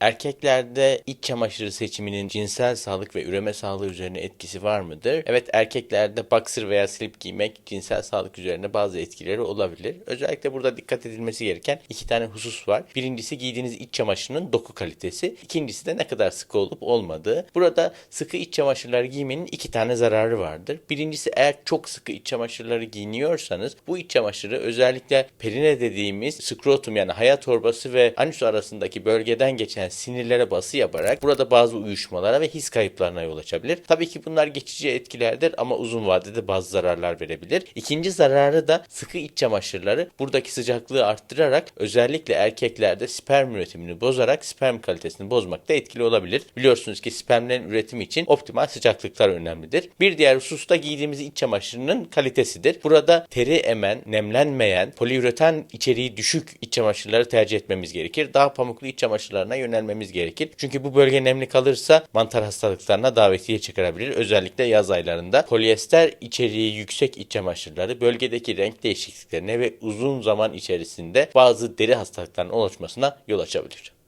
Erkeklerde iç çamaşırı seçiminin cinsel sağlık ve üreme sağlığı üzerine etkisi var mıdır? Evet erkeklerde boxer veya slip giymek cinsel sağlık üzerine bazı etkileri olabilir. Özellikle burada dikkat edilmesi gereken iki tane husus var. Birincisi giydiğiniz iç çamaşırının doku kalitesi. İkincisi de ne kadar sıkı olup olmadığı. Burada sıkı iç çamaşırlar giymenin iki tane zararı vardır. Birincisi eğer çok sıkı iç çamaşırları giyiniyorsanız bu iç çamaşırı özellikle perine dediğimiz skrotum yani haya torbası ve anüs arasındaki bölgeden geçen sinirlere bası yaparak burada bazı uyuşmalara ve his kayıplarına yol açabilir. Tabii ki bunlar geçici etkilerdir ama uzun vadede bazı zararlar verebilir. İkinci zararı da sıkı iç çamaşırları buradaki sıcaklığı arttırarak özellikle erkeklerde sperm üretimini bozarak sperm kalitesini bozmakta etkili olabilir. Biliyorsunuz ki spermlerin üretimi için optimal sıcaklıklar önemlidir. Bir diğer husus da giydiğimiz iç çamaşırının kalitesidir. Burada teri emen, nemlenmeyen, poliüretan içeriği düşük iç çamaşırları tercih etmemiz gerekir. Daha pamuklu iç çamaşırlarına yönelmemiz gerekir. Çünkü bu bölge nemli kalırsa mantar hastalıklarına davetiye çıkarabilir. Özellikle yaz aylarında polyester içeriği yüksek iç çamaşırları bölgedeki renk değişikliklerine ve uzun zaman içerisinde bazı deri hastalıklarının oluşmasına yol açabilir.